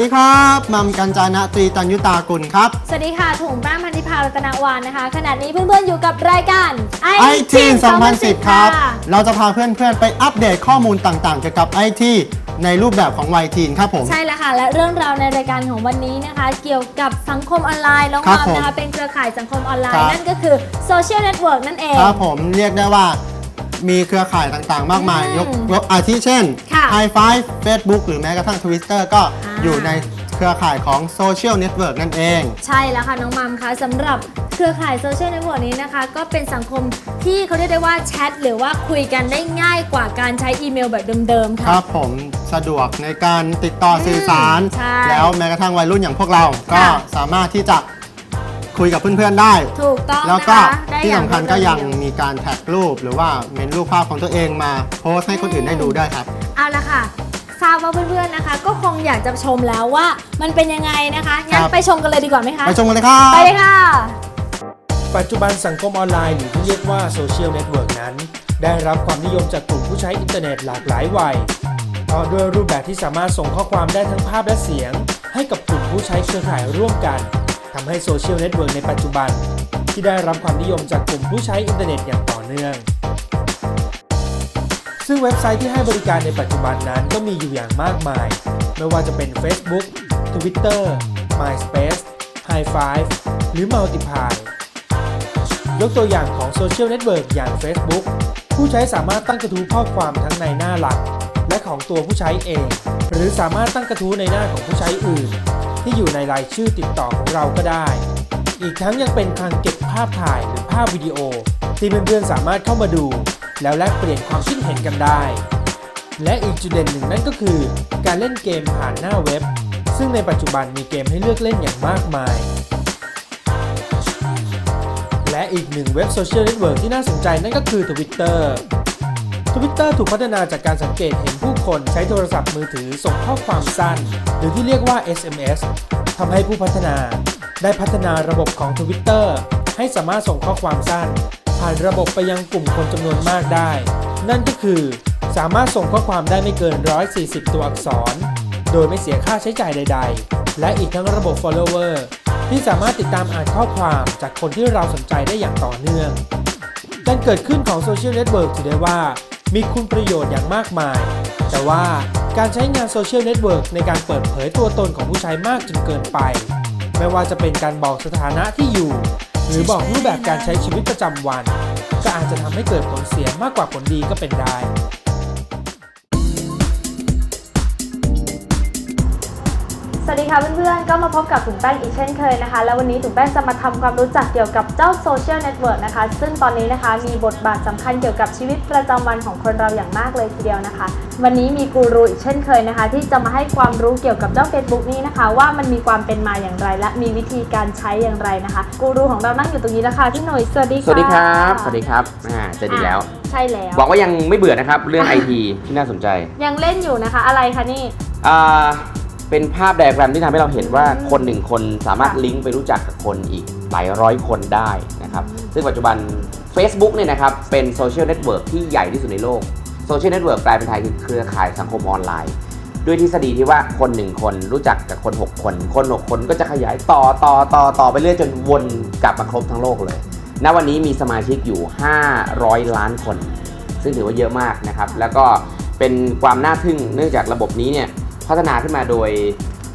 วัสดีครับมัมกัญจานะตรีตัญยุตากุลครับ สวัสดีค่ะถุงแป้งพันธิพารัตนวานนะคะ ขณะนี้เพื่อนๆอยู่กับรายการไอที2010 ครับ เราจะพาเพื่อนๆ ไปอัปเดตข้อมูลต่างๆ เกี่ยวกับไอทีในรูปแบบของวัยทีนครับผม ใช่แล้วค่ะ และเรื่องราวในรายการของวันนี้นะคะ เกี่ยวกับสังคมออนไลน์น้องครับมามผมนะคะเป็นเครือข่ายสังคมออนไลครัน์บนั่นก็คือโซเชียลเน็ตเวิร์กนั่นเอง ครับผมเรียกได้ว่า มีเครือข่ายต่างๆ มากมายอืมยกยกอาทิเช่น ค่ะ High Five Facebook หรือแม้กระทั่ง Twitter ก็อ่าอยู่ในเครือข่ายของโซเชียลเน็ตเวิร์กนั่นเอง ใช่แล้วค่ะ น้องมัมคะสำหรับเครือข่ายโซเชียลเน็ตเวิร์กนี้นะคะ ก็เป็นสังคมที่เขาเรียกได้ว่าแชทหรือว่าคุยกันได้ง่ายกว่าการใช้อีเมลแบบเดิมๆ คค่ะ รับผมสะดวกในการติดต่อสื่อสาร ใช่แล้วแม้กระทั่งวัยรุ่นอย่างพวกเรา ก็ค่ะ สามารถที่จะ คุยกับเพื่อนๆได้ ถูกต้องแล้วนะก็คะได้ที่อย่าสำคัญก็รวดเร็วยังมีการแท็กรูป หรือว่าเมนรูปภาพของตัวเองมาโพสต์ให้คนอื่นได้ดูได้วยครับ เอาละค่ะ ทราบว่าเพื่อนๆนะคะ ก็คงอยากจะชมแล้วว่ามันเป็นยังไงนะคะงั้นครับ ไปชมกันเลยดีกว่าไหมคะไปชมกันเลยครับ ไปเลยค่ะ ปัจจุบันสังคมออนไลน์หรือที่เรียกว่าโซเชียลเน็ตเวิร์กนั้น ได้รับความนิยมจากกลุ่มผู้ใช้อินเทอร์เน็ตหลากหลายวัยเพราะด้วยรูปแบบที่สามารถส่งข้อความได้ทั้งภาพและเสียง ให้กับกลุ่มผู้ใช้เครือข่ายร่วมกัน ทำให้โซเชียลเน็ตเวิร์กในปัจจุบัน ที่ได้รับความนิยมจากกลุ่มผู้ใช้อินเทอร์เน็ตอย่างต่อเนื่อง ซึ่งเว็บไซต์ที่ให้บริการในปัจจุบันนั้นก็มีอยู่อย่างมากมาย ไม่ว่าจะเป็น Facebook Twitter MySpace High Five หรือ Multiply ยกตัวอย่างของโซเชียลเน็ตเวิร์กอย่าง Facebook ผู้ใช้สามารถตั้งกระทู้ข้อความทั้งในหน้าหลัก และของตัวผู้ใช้เอง หรือสามารถตั้งกระทู้ในหน้าของผู้ใช้อื่น ที่อยู่ในรายชื่อติดต่อของเราก็ได้ อีกทั้งยังเป็นคลังเก็บภาพถ่ายหรือภาพวิดีโอ ที่เพื่อนๆสามารถเข้ามาดู แล้วแลกเปลี่ยนความคิดเห็นกันได้ และอีกจุดเด่นหนึ่งนั่นก็คือ การเล่นเกมผ่านหน้าเว็บ ซึ่งในปัจจุบันมีเกมให้เลือกเล่นอย่างมากมาย และอีกหนึ่งเว็บโซเชียลเน็ตเวิร์กที่น่าสนใจนั่นก็คือ Twitter Twitter ถูกพัฒนาจากการสังเกตเห็นผู้คนใช้โทรศัพท์มือถือส่งข้อความสั้น หรือที่เรียกว่า SMS ทำให้ผู้พัฒนา ได้พัฒนาระบบของ Twitter ให้สามารถส่งข้อความสั้น ผ่านระบบไปยังกลุ่มคนจำนวนมากได้ นั่นก็คือ สามารถส่งข้อความได้ไม่เกิน 140 ตัวอักษร โดยไม่เสียค่าใช้จ่ายใด ๆ และอีกทั้งระบบ follower ที่สามารถติดตามอ่านข้อความจากคนที่เราสนใจได้อย่างต่อเนื่อง การเกิดขึ้นของโซเชียลเน็ตเวิร์กถือได้ว่า มีคุณประโยชน์อย่างมากมาย แต่ว่าการใช้งานโซเชียลเน็ตเวิร์กในการเปิดเผยตัวตนของผู้ใช้มากจนเกินไป ไม่ว่าจะเป็นการบอกสถานะที่อยู่ หรือบอกรูปแบบการใช้ชีวิตประจำวัน ก็อาจจะทำให้เกิดผลเสียมากกว่าผลดีก็เป็นได้ วัสดีค่ะเพื่อนๆ ก็มาพบกับถุงแป้งอีกเช่นเคยนะคะ แล้ววันนี้ถุงแป้งจะมาทำความรู้จักเกี่ยวกับเจ้าโซเชียลเน็ตเวิร์กนะคะ ซึ่งตอนนี้นะคะมีบทบาทสำคัญเกี่ยวกับชีวิตประจำวันของคนเราอย่างมากเลยทีเดียวนะคะ วันนี้มีกูรูอีกเช่นเคยนะคะ ที่จะมาให้ความรู้เกี่ยวกับเจ้า Facebook นี้นะคะ ว่ามันมีความเป็นมาอย่างไร และมีวิธีการใช้อย่างไรนะคะกูรูของเรานั่งอยู่ตรงนี้แล้วค่ะพี่หน่ยสวัสดีค่ะสวัสดีครับสวัสดีครับอ่าเจอดีกแล้วอะใช่แล้วหวังว่ายังไม่เบื่อนะครับเรื่องไอทีที่น่าสนใจ ยังเล่นอยู่นะคะ อะไรคะนี่อ่า เป็นภาพไดอะแกรมที่ทำให้เราเห็นว่าคนหนึ่งคนสามารถค่ะลิงก์ไปรู้จักกับคนอีกหลายร้อยคนได้นะครับ ซึ่งปัจจุบัน Facebook เนี่ยนะครับเป็นโซเชียลเน็ตเวิร์กที่ใหญ่ที่สุดในโลกโซเชียลเน็ตเวิร์กแปลเป็นไทยคือเครือข่ายสังคมออนไลน์ ด้วยทฤษฎีที่ว่าคนหนึ่งคนรู้จักกับคน 6 คน คน 6 คนก็จะขยายต่อต่อต่อต่อไปเรื่อยจนวนกลับมาครบทั้งโลกเลย ณวันนี้มีสมาชิกอยู่ 500 ล้านคน ซึ่งถือว่าเยอะมากนะครับ แล้วก็เป็นความน่าทึ่งเนื่องจากระบบนี้เนี่ย พัฒนาขึ้นมาโดย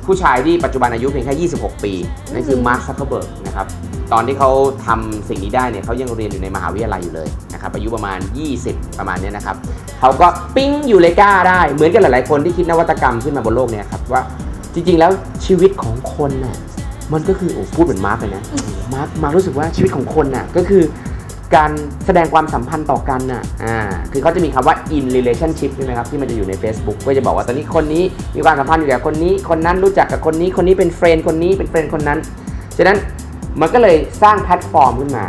ผู้ชายที่ปัจจุบันอายุเพียงแค่ 26 ปี นั่นคือมาร์คซักเคอร์เบิร์กนะครับ ตอนที่เขาทำสิ่งนี้ได้เนี่ยเขายังเรียนอยู่ในมหาวิทยาลัยอยู่เลยนะครับ อายุประมาณ 20 ประมาณเนี้ยนะครับ เขาก็ปิ้งยูเลกาได้ เหมือนกันหลายๆ คนที่คิดนวัตกรรมขึ้นมาบนโลกเนี่ยครับว่าจริง ๆ แล้วชีวิตของคนน่ะมันก็คือโอ้พูดเหมือนมาร์คเลยนะมาร์คมาร์ครู้สึกว่าชีวิตของคนน่ะก็คือ การแสดงความสัมพันธ์ต่อกันน่ะ อ่า คือเขาจะมีคำว่า in relationship ใช่ไหมครับ ที่มันจะอยู่ใน Facebook ก็จะบอกว่าตอนนี้คนนี้มีความสัมพันธ์อยู่กับคนนี้ คนนั้นรู้จักกับคนนี้ คนนี้เป็นเฟรนด์คนนี้เป็นเฟรนด์คนนั้น ฉะนั้นมันก็เลยสร้างแพลตฟอร์มขึ้นมา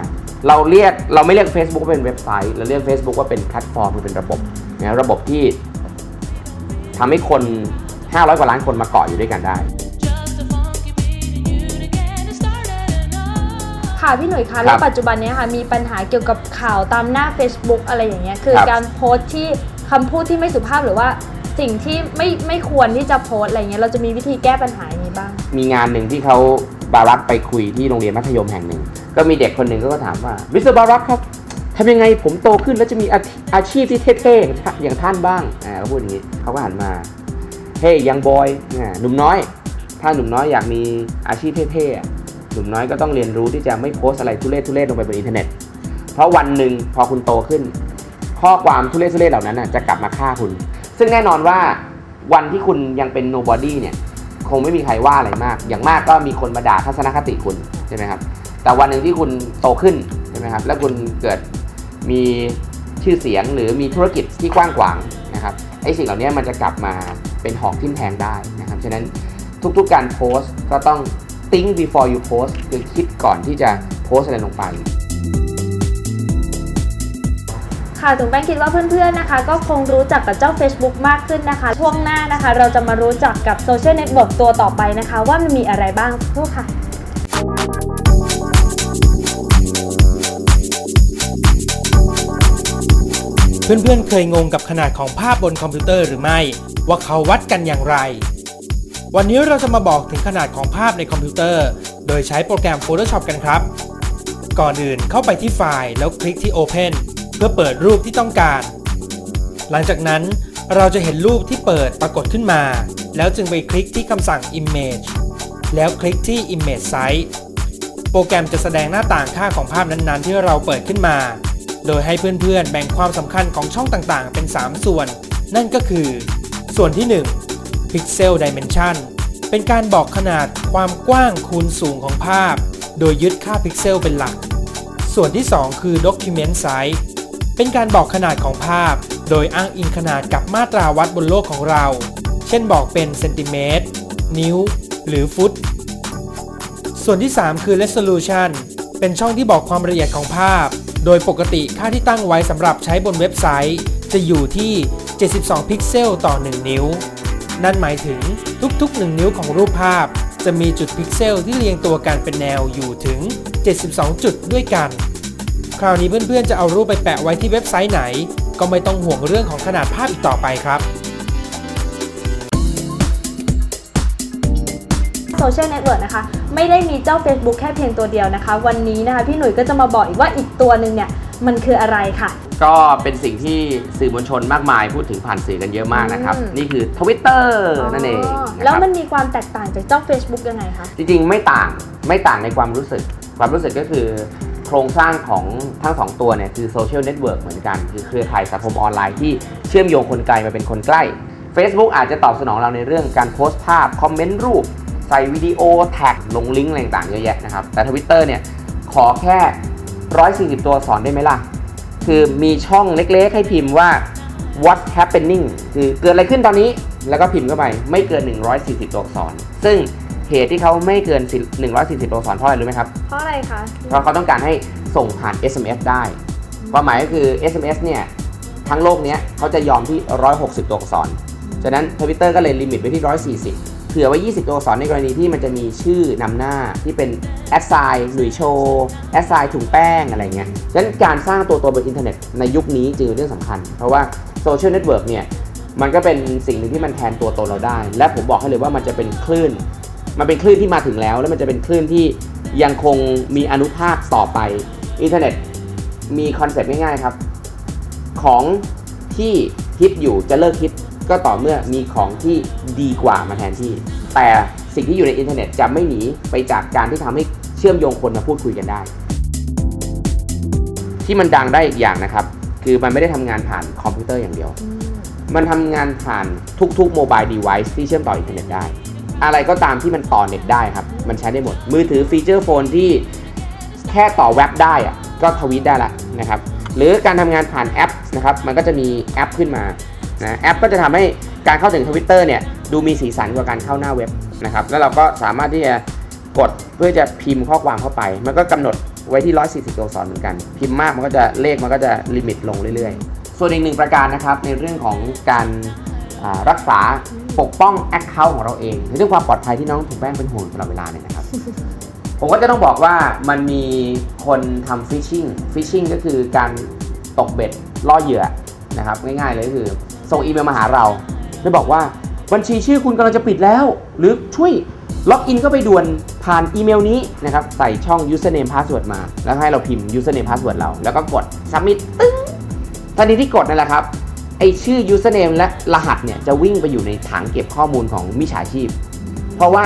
เราเรียกเราไม่เรียก Facebook ว่าเป็นเว็บไซต์ เราเรียก Facebook ว่าเป็นแพลตฟอร์มคือเป็นระบบนะระบบที่ทำให้คน 500 กว่าล้านคนมาเกาะอยู่ด้วยกันได้ ค่ะพี่หนุ่ยคะแล้วปัจจุบันเนี้ยค่ะมีปัญหาเกี่ยวกับข่าวตามหน้า Facebook อะไรอย่างเงี้ยคือครับการโพสต์ที่คำพูดที่ไม่สุภาพหรือว่าสิ่งที่ไม่ไม่ควรที่จะโพสต์อะไรเงี้ยเราจะมีวิธีแก้ปัญหาอย่างนี้บ้าง มีงานหนึ่งที่เขาบารักไปคุยที่โรงเรียนมัธยมแห่งหนึ่ง ก็มีเด็กคนหนึ่งก็ถามว่ามิสเตอร์บารักครับทำยังไงผมโตขึ้นแล้วจะมีอาอาชีพที่เท่ๆอย่างท่านบ้างอ่าเขาพูดอย่างนี้เขาก็หันมาเฮ้ยยังบอยหนุ่มน้อย ถ้าหนุ่มน้อยอยากมีอาชีพเท่ๆอะ หนุ่มน้อยก็ต้องเรียนรู้ที่จะไม่โพสอะไรทุเรศทุเรศลงไปบนอินเทอร์เน็ต เพราะวันหนึ่งพอคุณโตขึ้น ข้อความทุเรศทุเรศเหล่านั้นจะกลับมาฆ่าคุณ ซึ่งแน่นอนว่าวันที่คุณยังเป็น nobody เนี่ยคงไม่มีใครว่าอะไรมาก อย่างมากก็มีคนมาด่าทัศนคติคุณใช่ไหมครับ แต่วันหนึ่งที่คุณโตขึ้นใช่ไหมครับ แล้วคุณเกิดมีชื่อเสียงหรือมีธุรกิจที่กว้างขวางนะครับ ไอ้สิ่งเหล่านี้มันจะกลับมาเป็นหอกทิ่มแทงได้นะครับ ฉะนั้นทุกๆการโพสต์ก็ต้อง think before you post คือคิดก่อนที่จะโพสต์อะไรลงไป ค่ะถึงแป้งคิดว่าเพื่อนๆนะคะ ก็คงรู้จักกับเจ้า Facebook มากขึ้นนะคะ ช่วงหน้านะคะ เราจะมารู้จักกับโซเชียลเน็ตเวิร์กตัวต่อไปนะคะ ว่ามันมีอะไรบ้างสักครู่ค่ะ เพื่อนๆเคยงงกับขนาดของภาพบนคอมพิวเตอร์หรือไม่ ว่าเขาวัดกันอย่างไร วันนี้เราจะมาบอกถึงขนาดของภาพในคอมพิวเตอร์ โดยใช้โปรแกรม Photoshop กันครับ ก่อนอื่นเข้าไปที่ไฟล์แล้วคลิกที่ Open เพื่อเปิดรูปที่ต้องการ หลังจากนั้นเราจะเห็นรูปที่เปิดปรากฏขึ้นมา แล้วจึงไปคลิกที่คำสั่ง Image แล้วคลิกที่ Image Size โปรแกรมจะแสดงหน้าต่างค่าของภาพนั้นๆ ที่เราเปิดขึ้นมา โดยให้เพื่อนๆ แบ่งความสำคัญของช่องต่างๆ เป็น 3 ส่วน นั่นก็คือ ส่วนที่ 1 Pixel Dimension เป็นการบอกขนาดความกว้างคูณสูงของภาพ โดยยึดค่าพิกเซลเป็นหลัก ส่วนที่ 2 คือ Document Size เป็นการบอกขนาดของภาพ โดยอ้างอิงขนาดกับมาตราวัดบนโลกของเรา เช่นบอกเป็นเซนติเมตร นิ้ว หรือฟุต ส่วนที่ 3 คือ resolution เป็นช่องที่บอกความละเอียดของภาพ โดยปกติค่าที่ตั้งไว้สำหรับใช้บนเว็บไซต์ จะอยู่ที่ 72 พิกเซลต่อ 1 นิ้ว นั่นหมายถึงทุกๆ 1 นิ้วของรูปภาพ จะมีจุดพิกเซลที่เรียงตัวกันเป็นแนวอยู่ถึง 72 จุดด้วยกัน คราวนี้เพื่อนๆ จะเอารูปไปแปะไว้ที่เว็บไซต์ไหน ก็ไม่ต้องห่วงเรื่องของขนาดภาพอีกต่อไปครับโซเชียลเน็ตเวิร์กนะคะ ไม่ได้มีเจ้า Facebook แค่เพียงตัวเดียวนะคะ วันนี้นะคะ พี่หนุ่ยก็จะมาบอกอีกว่าอีกตัวหนึ่งเนี่ย มันคืออะไรค่ะ ก็เป็นสิ่งที่สื่อมวลชนมากมายพูดถึงผ่านสื่อกันเยอะมากนะครับ อืม นี่คือ Twitter นั่นเองอ๋อนะแล้วครับมันมีความแตกต่างจากเจ้า Facebook ยังไงคะ จริงๆ ไม่ต่างไม่ต่างในความรู้สึก ความรู้สึกก็คือ โครงสร้างของทั้งสองตัวเนี่ยคือโซเชียลเน็ตเวิร์กเหมือนกัน คือเครือข่ายสังคมออนไลน์ที่เชื่อมโยงคนไกลมาเป็นคนใกล้ Facebook อาจจะตอบสนองเราในเรื่องการโพสต์ภาพ คอมเมนต์รูป ใส่วิดีโอแท็กลงลิงก์อะไรต่างๆเยอะแยะนะครับ แต่ Twitter เนี่ยขอแค่ 140 ตัวอักษรได้ไหมล่ะ คือมีช่องเล็กๆ ให้พิมพ์ว่า what happening คือเกิดอะไรขึ้นตอนนี้ แล้วก็พิมพ์เข้าไปไม่เกิน 140 ตัวอักษร ซึ่งเหตุที่เขาไม่เกิน 140 ตัวอักษรเพราะอะไรรู้ไหมครับ เพราะอะไรคะเพราะเขาต้องการให้ส่งผ่าน SMS ได้ ความหมายก็คือ SMS เนี่ย ทั้งโลกเนี้ยเขาจะยอมที่ 160 ตัวอักษร ฉะนั้น Twitter ก็เลยลิมิตไว้ที่ 140เผื่อไว้ 20 ตัวอักษรในกรณีที่มันจะมีชื่อนำหน้าที่เป็นแอดไซน์หลุยโชแอดไซน์ถุงแป้งอะไรเงี้ยฉะนั้นการสร้างตัวตนบนอินเทอร์เน็ตในยุคนี้จึงเป็นเรื่องสำคัญ เพราะว่าโซเชียลเน็ตเวิร์กเนี่ยมันก็เป็นสิ่งหนึ่งที่มันแทนตัวตนเราได้ และผมบอกให้เลยว่ามันจะเป็นคลื่น มันเป็นคลื่นที่มาถึงแล้ว แล้วมันจะเป็นคลื่นที่ยังคงมีอนุภาคต่อไปอินเทอร์เน็ตมีคอนเซปต์ง่ายๆครับ ของที่ฮิตอยู่จะเลิกฮิต ก็ต่อเมื่อมีของที่ดีกว่ามาแทนที่ แต่สิ่งที่อยู่ในอินเทอร์เน็ตจะไม่หนีไปจากการที่ทำให้เชื่อมโยงคนมาพูดคุยกันได้ ที่มันดังได้อีกอย่างนะครับ คือมันไม่ได้ทำงานผ่านคอมพิวเตอร์อย่างเดียว มันทำงานผ่านทุกๆโมบายเดเวิ์ที่เชื่อมต่ออินเทอร์เน็ตได้ อะไรก็ตามที่มันต่อเน็ตได้ครับ มันใช้ได้หมด มือถือฟีเจอร์โฟนที่แค่ต่อเว็บได้อะก็ทวีตได้ละนะครับหรือการทำงานผ่านแอปนะครับ มันก็จะมีแอปขึ้นมา นะแอปก็จะทำให้การเข้าถึงทวิตเตอร์เนี่ยดูมีสีสันกว่าการเข้าหน้าเว็บนะครับแล้วเราก็สามารถที่จะกดเพื่อจะพิมพ์ข้อความเข้าไป มันก็กำหนดไว้ที่ 140 ตัวอักษรเหมือนกัน พิมพ์มากมันก็จะเลขมันก็จะลิมิตลงเรื่อยๆ ส่วนอีกหนึ่งประการนะครับในเรื่องของการรักษาปกป้อง Account ของเราเองในเรื่องความปลอดภัยที่น้องถุงแป้งเป็นห่วงตลอดเวลาเนี่ยนะครับผมก็จะต้องบอกว่ามันมีคนทำฟิชชิงฟิชชิงก็คือการตกเบ็ดล่อเหยื่อนะครับง่ายๆเลยก็คือ ส่งอีเมลมาหาเราแล้วบอกว่าบัญชีชื่อคุณกำลังจะปิดแล้ว หรือช่วยล็อกอินเข้าไปด่วนผ่านอีเมลนี้นะครับใส่ช่อง username password มา แล้วให้เราพิมพ์ username password เรา แล้วก็กด submit ตึ้งทันทีที่กดนั่นแหละครับไอชื่อ username และรหัสเนี่ยจะวิ่งไปอยู่ในถังเก็บข้อมูลของมิจฉาชีพ เพราะว่า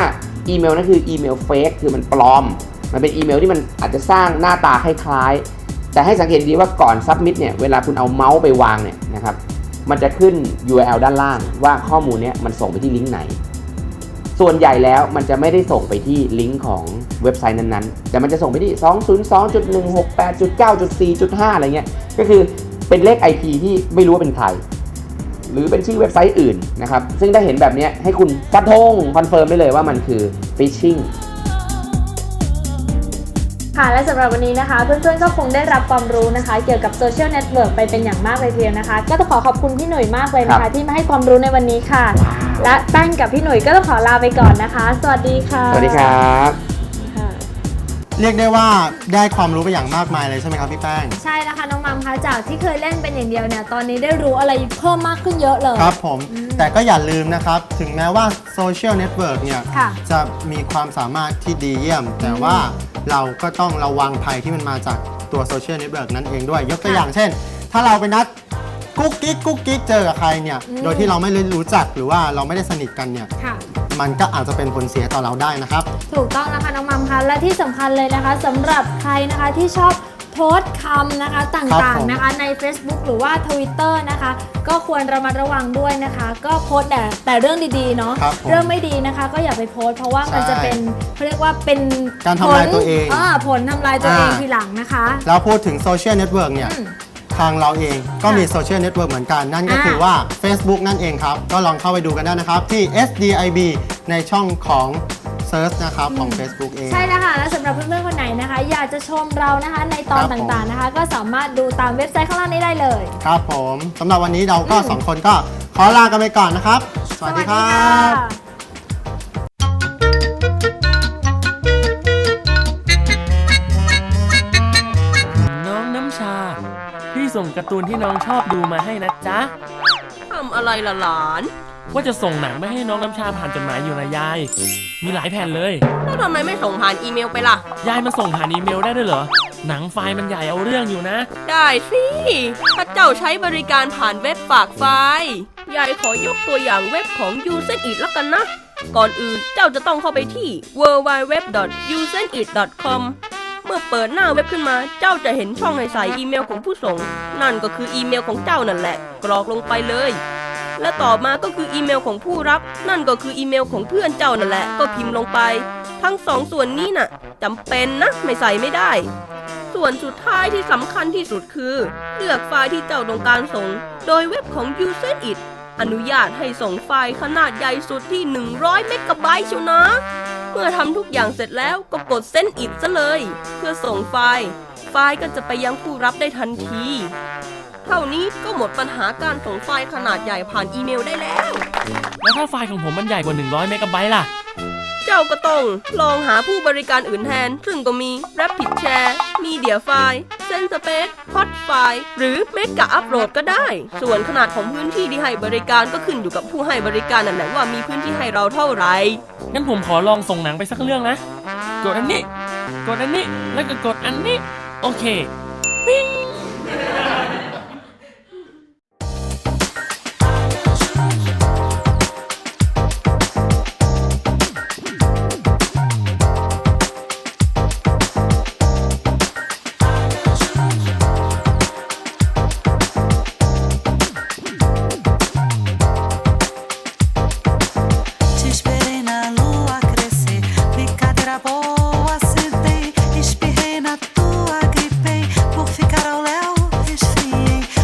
อีเมลนั่นคืออีเมลเฟกคือมันปลอม มันเป็นอีเมลที่มันอาจจะสร้างหน้าตาคล้ายๆ แต่ให้สังเกตดีว่าก่อน submit เนี่ยเวลาคุณเอาเมาส์ไปวางเนี่ยนะครับ มันจะขึ้น URL ด้านล่างว่าข้อมูลนี้มันส่งไปที่ลิงก์ไหน ส่วนใหญ่แล้วมันจะไม่ได้ส่งไปที่ลิงก์ของเว็บไซต์นั้นๆ แต่มันจะส่งไปที่ 202.168.9.4.5 อะไรเงี้ย ก็คือเป็นเลข IP ที่ไม่รู้ว่าเป็นใคร หรือเป็นชื่อเว็บไซต์อื่นนะครับ ซึ่งถ้าเห็นแบบนี้ให้คุณฟันธงคอนเฟิร์มได้เลยว่ามันคือ phishing ค่ะและสำหรับวันนี้นะคะ เพื่อนๆก็คงได้รับความรู้นะคะ เกี่ยวกับโซเชียลเน็ตเวิร์กไปเป็นอย่างมากเลยทีเดียวนะคะ ก็ต้องขอขอบคุณพี่หนุ่ยมากเลยนะครัคะ บ ที่มาให้ความรู้ในวันนี้ค่ะ และแป้งกับพี่หนุ่ยก็ต้องขอลาไปก่อนนะคะ สวัสดีค่ะ สวัสดีครับค่ะ เรียกได้ว่าได้ความรู้ไปอย่างมากมายเลยใช่ไหมครับพี่แป้ง ใช่แล้วค่ะน้องมัมคะจากที่เคยเล่นเป็นอย่างเดียวเนี่ยตอนนี้ได้รู้อะไรเพิ่มมากขึ้นเยอะเลย ครับผมแต่ก็อย่าลืมนะครับ ถึงแม้ว่าโซเชียลเน็ตเวิร์กเนี่ยค่ะ จะมีความสามารถที่ดีเยี่ยม แต่ว่าเราก็ต้องระวังภัยที่มันมาจากตัวโซเชียลเน็ตเวิร์กนั้นเองด้วย ยกตัวอย่างเช่น ถ้าเราไปนัดกุ๊กกิ๊กกุ๊กกิ๊กเจอกับใครเนี่ยอืมโดยที่เราไม่ได้รู้จักหรือว่าเราไม่ได้สนิทกันเนี่ย ค่ะ มันก็อาจจะเป็นผลเสียต่อเราได้นะครับ ถูกต้องนะคะน้องมัมคะและที่สำคัญเลยนะคะสำหรับใครนะคะที่ชอบโพสต์คำนะคะตครั่าบงผม ๆนะคะใน Facebook หรือว่า Twitter นะคะ ก็ควรระมัดระวังด้วยนะคะ ก็โพสต์แต่แต่เรื่องดีๆเนาะครับผมเรื่องไม่ดีนะคะ ก็อย่าไปโพสต์เพราะว่ามันใช่จะเป็นเขาเรียกว่าเป็นการทำลายผตัวเองาผลทำลายตัวเองอ่า ทีหลังนะคะ แล้วพูดถึงโซเชียลเน็ตเวิร์กเนี่ย อืม ทางเราเองก็ค่ะมีโซเชียลเน็ตเวิร์กเหมือนกัน นั่นก็อ่าคือว่า Facebook นั่นเองครับ ก็ลองเข้าไปดูกันได้นะครับ ที่ SDIB ในช่องของ Search นะครับของ Facebook เอง ใช่แล้วค่ะ และสำหรับเพื่อนๆคนไหนนะคะ อยากจะชมเรานะคะในตอนครับผม ต่างๆนะคะ ก็สามารถดูตามเว็บไซต์ข้างล่างนี้ได้เลย ครับผมสำหรับวันนี้เราก็สองคนก็ขอลากันไปก่อนนะครับ สวัสดีครับน้ ส่งการ์ตูนที่น้องชอบดูมาให้นะจ๊ะ ทำอะไรล่ะหลาน ว่าจะส่งหนังไปให้น้องน้ำชาผ่านจดหมายอยู่นะยาย มีหลายแผ่นเลย แล้วทำไมไม่ส่งผ่านอีเมลไปล่ะ ยายมันส่งผ่านอีเมลได้ด้วยเหรอ หนังไฟล์มันใหญ่เอาเรื่องอยู่นะ ได้สิถ้าเจ้าใช้บริการผ่านเว็บฝากไฟล์ยายขอยกตัวอย่างเว็บของ u s e n i t แล้วกันนะ ก่อนอื่นเจ้าจะต้องเข้าไปที่ www.usenit.com เมื่อเปิดหน้าเว็บขึ้นมา เจ้าจะเห็นช่องให้ใส่อีเมลของผู้ส่ง นั่นก็คืออีเมลของเจ้านั่นแหละ กรอกลงไปเลย และต่อมาก็คืออีเมลของผู้รับ นั่นก็คืออีเมลของเพื่อนเจ้านั่นแหละ ก็พิมพ์ลงไป ทั้งสองส่วนนี้น่ะจำเป็นนะไม่ใส่ไม่ได้ ส่วนสุดท้ายที่สำคัญที่สุดคือ เลือกไฟล์ที่เจ้าต้องการส่ง โดยเว็บของ u s e n i t อนุญาตให้ส่งไฟล์ขนาดใหญ่สุดที่ 100 เมกะไบต์เชียวนะ เมื่อทำทุกอย่างเสร็จแล้วก็กด Send it ซะเลย เพื่อส่งไฟล์ ไฟล์ก็จะไปยังผู้รับได้ทันที เท่านี้ก็หมดปัญหาการส่งไฟล์ขนาดใหญ่ผ่านอีเมลได้แล้ว แล้วถ้าไฟล์ของผมมันใหญ่กว่า 100เมกะไบต์ล่ะ เจ้าก็ต้องลองหาผู้บริการอื่นแทน ซึ่งก็มี Rapid Share Media File Senspace Hot File หรือเมกะอัปโหลดก็ได้ ส่วนขนาดของพื้นที่ที่ให้บริการก็ขึ้นอยู่กับผู้ให้บริการนั่นแหละว่ามีพื้นที่ให้เราเท่าไหร่ งั้นผมขอลองส่งหนังไปสักเรื่องนะ กดอันนี้ กดอันนี้ แล้วก็กดอันนี้ โอเค ปิ้ง